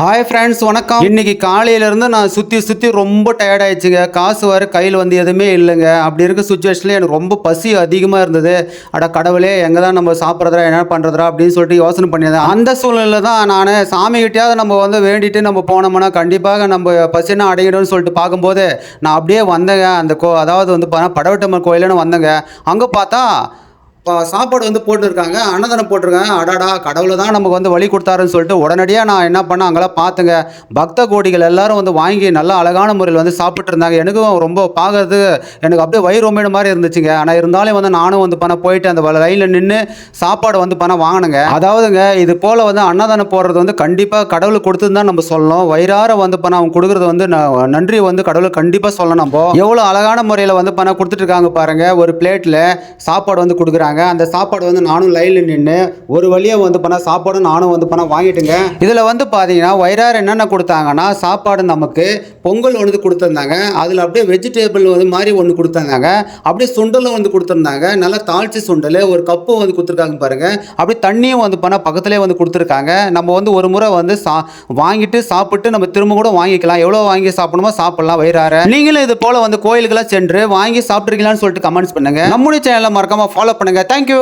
Hi friends வணக்கம். இன்னைக்கு காலையிலேருந்து நான் சுற்றி சுற்றி ரொம்ப டயர்ட் ஆயிடுச்சுங்க. காசு வர கையில் வந்து எதுவுமே இல்லைங்க. அப்படி இருக்க சுச்சுவேஷனில் எனக்கு ரொம்ப பசி அதிகமாக இருந்தது. அட கடவுளே எங்கே தான் நம்ம சாப்பிட்றதா என்ன பண்ணுறதா அப்படின்னு சொல்லிட்டு யோசனை பண்ணியிருந்தேன். அந்த சூழ்நிலை தான் நான் சாமிகிட்டயாவது நம்ம வந்து வேண்டிட்டு நம்ம போனோம்னா கண்டிப்பாக நம்ம பசினா அடையிடும்னு சொல்லிட்டு பார்க்கும்போது நான் அப்படியே வந்தேங்க. அந்த கோ அதாவது வந்து பார்த்தா படவட்டம்மன் கோயிலுன்னு வந்தேங்க. அங்கே பார்த்தா சாப்பாடு வந்து போட்டுருக்காங்க அன்னதானம் போட்டிருக்காங்க. அடாடா கடவுளை தான் நமக்கு வந்து வழி கொடுத்தாருன்னு சொல்லிட்டு உடனடியாக நான் என்ன பண்ணேன் அங்கெல்லாம் பார்த்துங்க. பக்த கோடிகள் எல்லாரும் வந்து வாங்கி நல்ல அழகான முறையில் வந்து சாப்பிட்டு இருந்தாங்க. எனக்கும் ரொம்ப பார்க்கறது எனக்கு அப்படியே வயிறு ரொம்பின மாதிரி இருந்துச்சுங்க. ஆனால் இருந்தாலும் வந்து நானும் வந்து பணம் போயிட்டு அந்த லைனில் நின்று சாப்பாடு வந்து பணம் வாங்கினேங்க. அதாவதுங்க இது போல் வந்து அன்னதானம் போடுறது வந்து கண்டிப்பாக கடவுளுக்கு கொடுத்துன்னு தான் நம்ம சொல்லணும். வயிறார வந்து பணம் அவங்க கொடுக்குறது வந்து ந- நன்றி வந்து கடவுளுக்கு கண்டிப்பாக சொல்லணும் நம்ம எவ்வளோ அழகான முறையில் வந்து பணம் கொடுத்துட்டு இருக்காங்க ஒரு பிளேட்டில் சாப்பாடு வந்து கொடுக்குறாங்க. அந்த சாப்பாடு வந்து நானும் லைனில் நின்று ஒரு வழியாக வந்து பண்ணால் சாப்பாடும் நானும் வந்து பண்ணால் வாங்கிட்டுங்க. இதில் வந்து பார்த்தீங்கன்னா வயிறார என்னென்ன கொடுத்தாங்கன்னா சாப்பாடு நமக்கு பொங்கல் ஒன்று கொடுத்துருந்தாங்க. அதில் அப்படியே வெஜிடேபிள் வந்து மாதிரி ஒன்று கொடுத்துருந்தாங்க. அப்படியே சுண்டலும் வந்து கொடுத்துருந்தாங்க. நல்லா தாளிச்சு சுண்டல் ஒரு கப்பு வந்து கொடுத்துருக்காங்க பாருங்கள் அப்படியே தண்ணியும் வந்து பண்ணால் பக்கத்துலேயே வந்து கொடுத்துருக்காங்க. நம்ம வந்து ஒரு முறை வந்து சா வாங்கிட்டு சாப்பிட்டு நம்ம திரும்ப கூட வாங்கிக்கலாம். எவ்வளோ வாங்கி சாப்பிடணுமோ சாப்பிடலாம் வயிறார. நீங்களும் இது போல் வந்து கோயிலுக்கெல்லாம் சென்று வாங்கி சாப்பிட்ருக்கீங்களான்னு சொல்லிட்டு கமெண்ட்ஸ் பண்ணுங்க. நம்முடைய சேனலை மறக்காமல் ஃபாலோ பண்ணுங்க தேங்க்யூ